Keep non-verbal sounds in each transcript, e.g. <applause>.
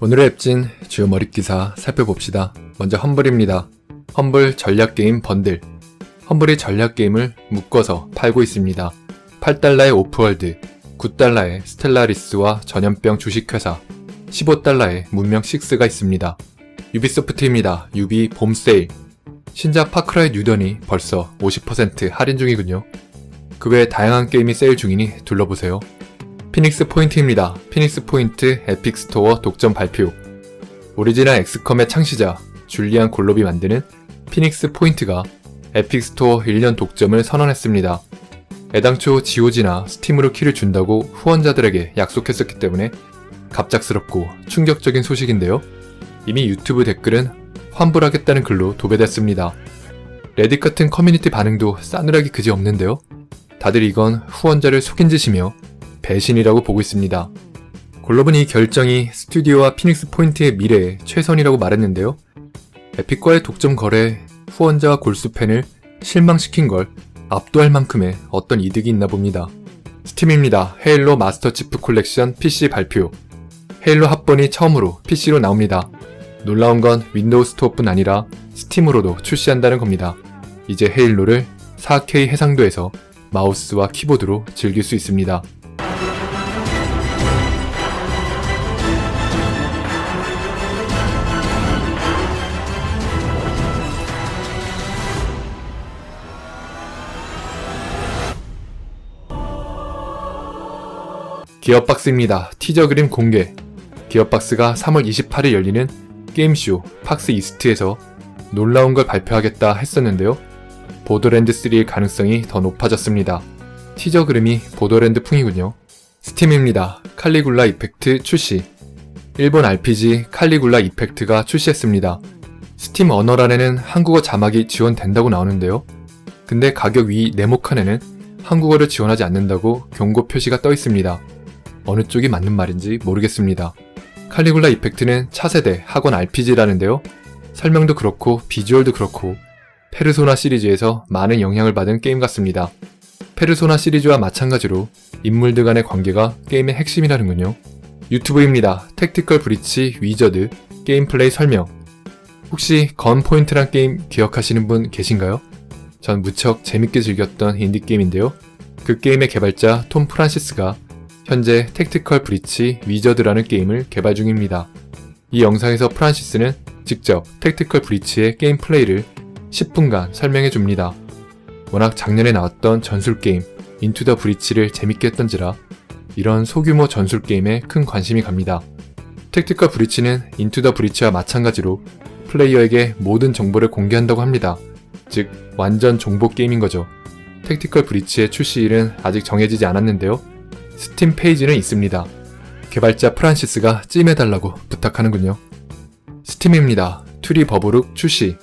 오늘의 앱진 주요 머릿 기사 살펴봅시다. 먼저 험블입니다. 험블 전략 게임 번들. 험블이 전략 게임을 묶어서 팔고 있습니다. 8달러의 오프월드, 9달러의 스텔라리스와 전염병 주식회사, 15달러의 문명 6가 있습니다. 유비소프트입니다. 유비 봄 세일. 신작 파크라이 뉴던이 벌써 50% 할인 중이군요. 그 외에 다양한 게임이 세일 중이니 둘러보세요. 피닉스 포인트입니다. 피닉스 포인트 에픽 스토어 독점 발표. 오리지널 엑스컴의 창시자 줄리안 골롭이 만드는 피닉스 포인트가 에픽 스토어 1년 독점을 선언했습니다. 애당초 GOG나 스팀으로 키를 준다고 후원자들에게 약속했었기 때문에 갑작스럽고 충격적인 소식인데요. 이미 유튜브 댓글은 환불하겠다는 글로 도배됐습니다. 레딧 같은 커뮤니티 반응도 싸늘하기 그지 없는데요. 다들 이건 후원자를 속인 짓이며 배신이라고 보고 있습니다. 골롭은 이 결정이 스튜디오와 피닉스 포인트의 미래에 최선이라고 말했는데요. 에픽과의 독점 거래 후원자와 골수 팬을 실망시킨 걸 압도할 만큼의 어떤 이득이 있나 봅니다. 스팀입니다. 헤일로 마스터 치프 콜렉션 PC 발표. 헤일로 합본이 처음으로 PC로 나옵니다. 놀라운 건 윈도우 스토어뿐 아니라 스팀으로도 출시한다는 겁니다. 이제 헤일로를 4K 해상도에서 마우스와 키보드로 즐길 수 있습니다. 기어박스입니다. 티저 그림 공개. 기어박스가 3월 28일 열리는 게임쇼 팍스 이스트에서 놀라운 걸 발표하겠다 했었는데요. 보더랜드 3의 가능성이 더 높아졌습니다. 티저 그림이 보더랜드 풍이군요. 스팀입니다. 칼리굴라 이펙트 출시. 일본 RPG 칼리굴라 이펙트가 출시했습니다. 스팀 언어란에는 한국어 자막이 지원된다고 나오는데요. 근데 가격 위 네모칸에는 한국어를 지원하지 않는다고 경고 표시가 떠 있습니다. 어느 쪽이 맞는 말인지 모르겠습니다. 칼리굴라 이펙트는 차세대 학원 RPG라는데요. 설명도 그렇고 비주얼도 그렇고 페르소나 시리즈에서 많은 영향을 받은 게임 같습니다. 페르소나 시리즈와 마찬가지로 인물들 간의 관계가 게임의 핵심이라는군요. 유튜브입니다. 택티컬 브리치 위저드 게임 플레이 설명. 혹시 건 포인트란 게임 기억하시는 분 계신가요? 전 무척 재밌게 즐겼던 인디게임인데요. 그 게임의 개발자 톰 프란시스가 현재 택티컬 브리치 위저드라는 게임을 개발 중입니다. 이 영상에서 프란시스는 직접 택티컬 브리치의 게임 플레이를 10분간 설명해 줍니다. 워낙 작년에 나왔던 전술 게임 인투 더 브리치를 재밌게 했던지라 이런 소규모 전술 게임에 큰 관심이 갑니다. 택티컬 브리치는 인투 더 브리치와 마찬가지로 플레이어에게 모든 정보를 공개한다고 합니다. 즉 완전 정보 게임인 거죠. 택티컬 브리치의 출시일은 아직 정해지지 않았는데요. 스팀 페이지는 있습니다. 개발자 프란시스가 찜해달라고 부탁하는군요. 스팀입니다. 투리 버브룩 출시.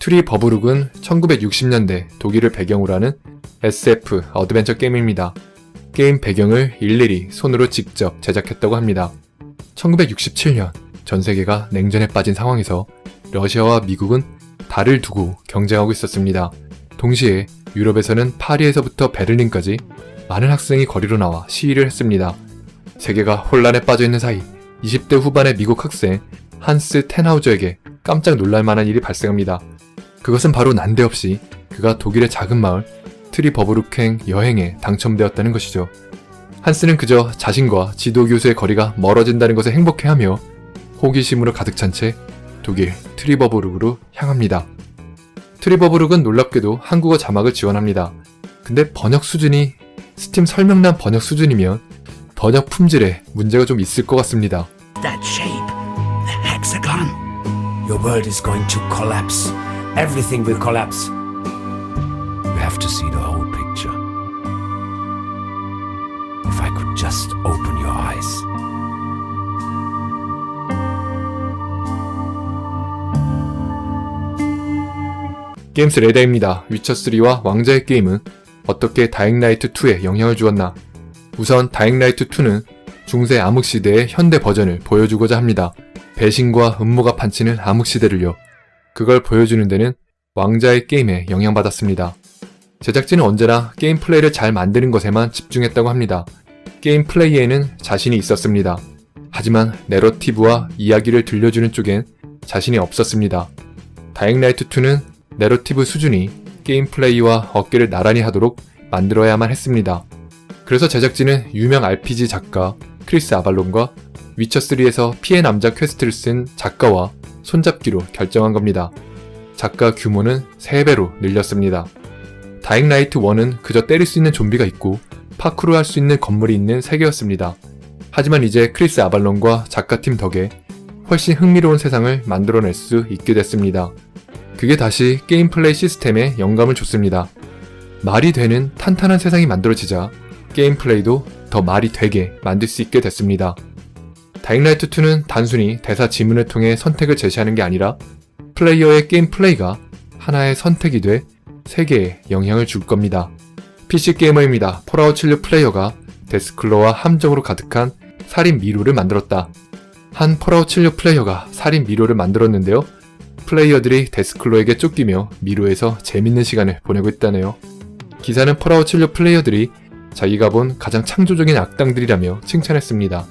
투리 버브룩은 1960년대 독일을 배경으로 하는 SF 어드벤처 게임입니다. 게임 배경을 일일이 손으로 직접 제작했다고 합니다. 1967년 전 세계가 냉전에 빠진 상황에서 러시아와 미국은 달을 두고 경쟁하고 있었습니다. 동시에 유럽에서는 파리에서부터 베를린까지 많은 학생이 거리로 나와 시위를 했습니다. 세계가 혼란에 빠져 있는 사이 20대 후반의 미국 학생 한스 텐하우저에게 깜짝 놀랄 만한 일이 발생합니다. 그것은 바로 난데없이 그가 독일의 작은 마을 트리버브루행 여행에 당첨되었다는 것이죠. 한스는 그저 자신과 지도 교수의 거리가 멀어진다는 것에 행복해하며 호기심으로 가득 찬 채 독일 트리버브룩으로 향합니다. 트리버브룩은 놀랍게도 한국어 자막을 지원합니다. 근데 번역 수준이 스팀 설명란 번역 수준이면 번역 품질에 문제가 좀 있을 것 같습니다. That shape, the hexagon. Your world is going to collapse. Everything will collapse. You have to see the whole picture. If I could just open your eyes. 게임스 레다입니다. 위쳐3와 왕자의 게임은 어떻게 다잉라이트2에 영향을 주었나? 우선 다잉라이트2는 중세 암흑시대의 현대 버전을 보여주고자 합니다. 배신과 음모가 판치는 암흑시대를요. 그걸 보여주는 데는 왕자의 게임에 영향받았습니다. 제작진은 언제나 게임 플레이를 잘 만드는 것에만 집중했다고 합니다. 게임 플레이에는 자신이 있었습니다. 하지만 내러티브와 이야기를 들려주는 쪽엔 자신이 없었습니다. 다잉라이트2는 내러티브 수준이 게임 플레이와 어깨를 나란히 하도록 만들어야만 했습니다. 그래서 제작진은 유명 RPG 작가 크리스 아발론과 위쳐3에서 피해 남자 퀘스트를 쓴 작가와 손잡기로 결정한 겁니다. 작가 규모는 3배로 늘렸습니다. 다잉라이트 1은 그저 때릴 수 있는 좀비가 있고 파쿠르 할수 있는 건물이 있는 세계였습니다. 하지만 이제 크리스 아발론과 작가팀 덕에 훨씬 흥미로운 세상을 만들어낼 수 있게 됐습니다. 그게 다시 게임 플레이 시스템에 영감을 줬습니다. 말이 되는 탄탄한 세상이 만들어지자 게임 플레이도 더 말이 되게 만들 수 있게 됐습니다. 다잉라이트 2는 단순히 대사 지문을 통해 선택을 제시하는 게 아니라 플레이어의 게임 플레이가 하나의 선택이 돼 세계에 영향을 줄 겁니다. PC 게이머입니다. 폴아웃 76 플레이어가 데스클로와 함정으로 가득한 살인 미로를 만들었다. 한 폴아웃 76 플레이어가 살인 미로를 만들었는데요. 플레이어들이 데스클로에게 쫓기며 미로에서 재밌는 시간을 보내고 있다네요. 기사는 폴아웃 76 플레이어들이 자기가 본 가장 창조적인 악당들이라며 칭찬했습니다.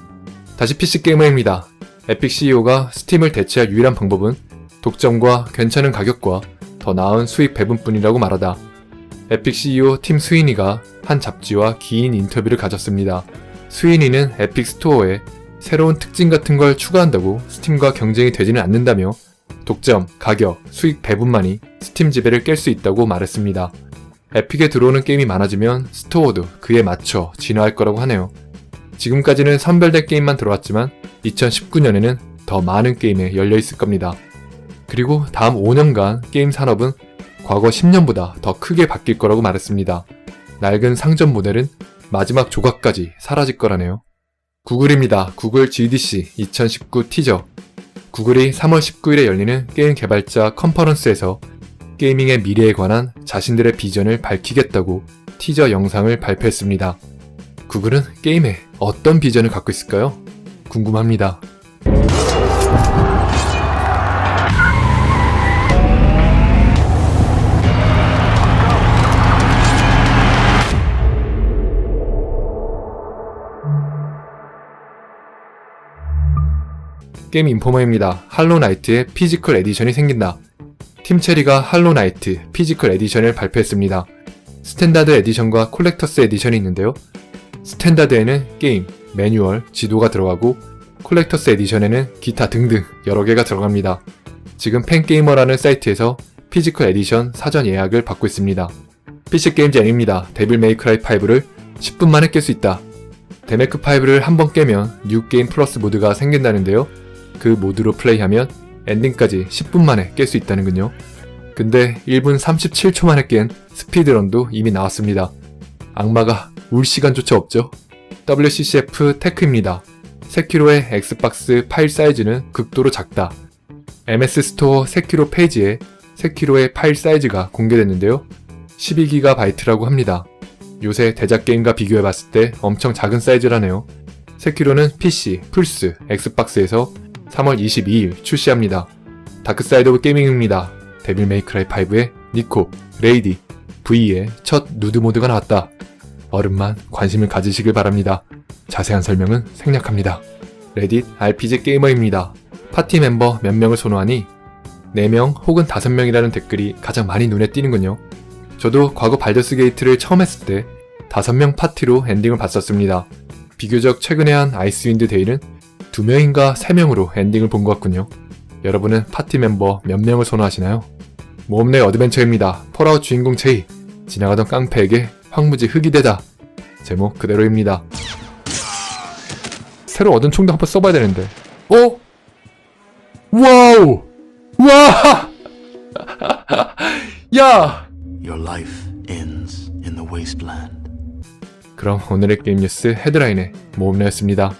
다시 PC 게이머입니다. 에픽 CEO가 스팀을 대체할 유일한 방법은 독점과 괜찮은 가격과 더 나은 수익 배분뿐이라고 말하다. 에픽 CEO 팀 스위니가 한 잡지와 긴 인터뷰를 가졌습니다. 스위니는 에픽 스토어에 새로운 특징 같은 걸 추가한다고 스팀과 경쟁이 되지는 않는다며 독점, 가격, 수익 배분만이 스팀 지배를 깰 수 있다고 말했습니다. 에픽에 들어오는 게임이 많아지면 스토어도 그에 맞춰 진화할 거라고 하네요. 지금까지는 선별된 게임만 들어왔지만 2019년에는 더 많은 게임에 열려 있을 겁니다. 그리고 다음 5년간 게임 산업은 과거 10년보다 더 크게 바뀔 거라고 말했습니다. 낡은 상점 모델은 마지막 조각까지 사라질 거라네요. 구글입니다. 구글 GDC 2019 티저. 구글이 3월 19일에 열리는 게임 개발자 컨퍼런스에서 게이밍의 미래에 관한 자신들의 비전을 밝히겠다고 티저 영상을 발표했습니다. 구글은 게임에 어떤 비전을 갖고 있을까요? 궁금합니다. 게임 인포머입니다. 할로나이트의 피지컬 에디션이 생긴다. 팀체리가 할로나이트 피지컬 에디션을 발표했습니다. 스탠다드 에디션과 콜렉터스 에디션이 있는데요. 스탠다드에는 게임, 매뉴얼, 지도가 들어가고 콜렉터스 에디션에는 기타 등등 여러 개가 들어갑니다. 지금 팬게이머라는 사이트에서 피지컬 에디션 사전 예약을 받고 있습니다. PC 게임즈 N입니다. 데빌 메이크라이 5를 10분 만에 깰 수 있다. 데메크 5를 한 번 깨면 뉴 게임 플러스 모드가 생긴다는데요. 그 모드로 플레이하면 엔딩까지 10분 만에 깰 수 있다는군요. 근데 1분 37초 만에 깬 스피드런도 이미 나왔습니다. 악마가 울 시간조차 없죠. WCCF 테크입니다. 세키로의 엑스박스 파일 사이즈는 극도로 작다. MS 스토어 세키로 페이지에 세키로의 파일 사이즈가 공개됐는데요. 12GB라고 합니다. 요새 대작 게임과 비교해봤을 때 엄청 작은 사이즈라네요. 세키로는 PC, 플스, 엑스박스에서 3월 22일 출시합니다. 다크사이드 오브 게이밍입니다. 데빌 메이크라이 5의 니코, 레이디, V의 첫 누드 모드가 나왔다. 어른만 관심을 가지시길 바랍니다. 자세한 설명은 생략합니다. 레딧 RPG 게이머입니다. 파티 멤버 몇 명을 선호하니 4명 혹은 5명이라는 댓글이 가장 많이 눈에 띄는군요. 저도 과거 발더스 게이트를 처음 했을 때 5명 파티로 엔딩을 봤었습니다. 비교적 최근에 한 아이스윈드 데이는 2명인가 3명으로 엔딩을 본 것 같군요. 여러분은 파티 멤버 몇 명을 선호하시나요? 모험내 어드벤처입니다. 폴아웃 주인공 제이. 지나가던 깡패에게 황무지 흙이 되다. 제목 그대로입니다. 새로 얻은 총도 한번 써봐야 되는데. 어? 와우! 와! <laughs> 야! Your life ends in the wasteland. 그럼 오늘의 게임 뉴스 헤드라인의 모험내였습니다.